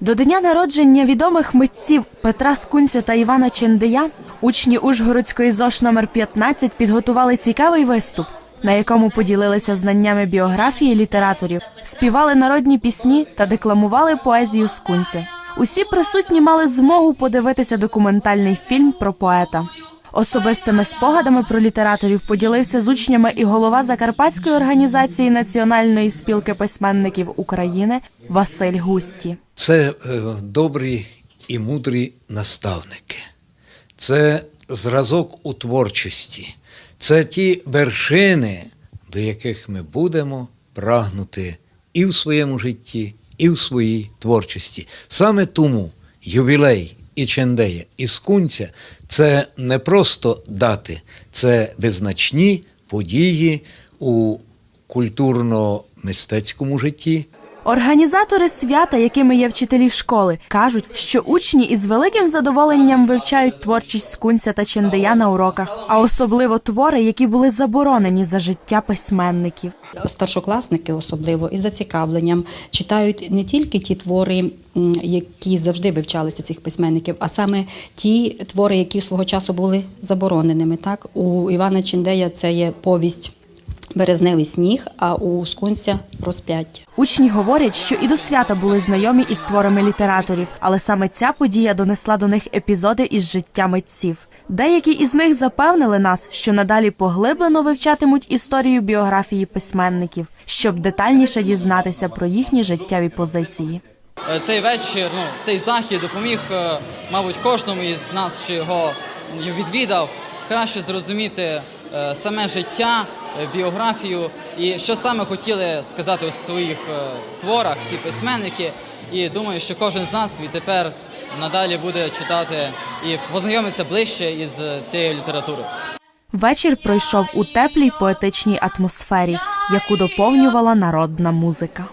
До дня народження відомих митців Петра Скунця та Івана Чендия учні Ужгородської ЗОШ номер 15 підготували цікавий виступ, на якому поділилися знаннями біографії літераторів, співали народні пісні та декламували поезію Скунця. Усі присутні мали змогу подивитися документальний фільм про поета. Особистими спогадами про літераторів поділився з учнями і голова Закарпатської організації Національної спілки письменників України Василь Густі. Це е, добрі і мудрі наставники, це зразок у творчості, це ті вершини, до яких ми будемо прагнути і в своєму житті, і в своїй творчості. Саме тому ювілей і Чендея, і Скунця це не просто дати, це визначні події у культурно-мистецькому житті. Організатори свята, якими є вчителі школи, кажуть, що учні із великим задоволенням вивчають творчість скунця та чендея на уроках, а особливо твори, які були заборонені за життя письменників. Старшокласники особливо із зацікавленням читають не тільки ті твори, які завжди вивчалися цих письменників, а саме ті твори, які свого часу були забороненими. Так у Івана Чендея це є повість Березневий сніг, а у Скунця розп'яття. Учні говорять, що і до свята були знайомі із творами літераторів, але саме ця подія донесла до них епізоди із життя митців. Деякі із них запевнили нас, що надалі поглиблено вивчатимуть історію біографії письменників, щоб детальніше дізнатися про їхні життєві позиції. Е, Цей вечір, ну цей захід допоміг, е, мабуть, кожному із нас, що його відвідав, краще зрозуміти саме життя, е, біографію і що саме хотіли сказати у своїх е, творах ці письменники. І думаю, що кожен з нас відтепер надалі буде читати і познайомиться ближче із е, цією літературою. Вечір пройшов у теплій поетичній атмосфері, яку доповнювала народна музика.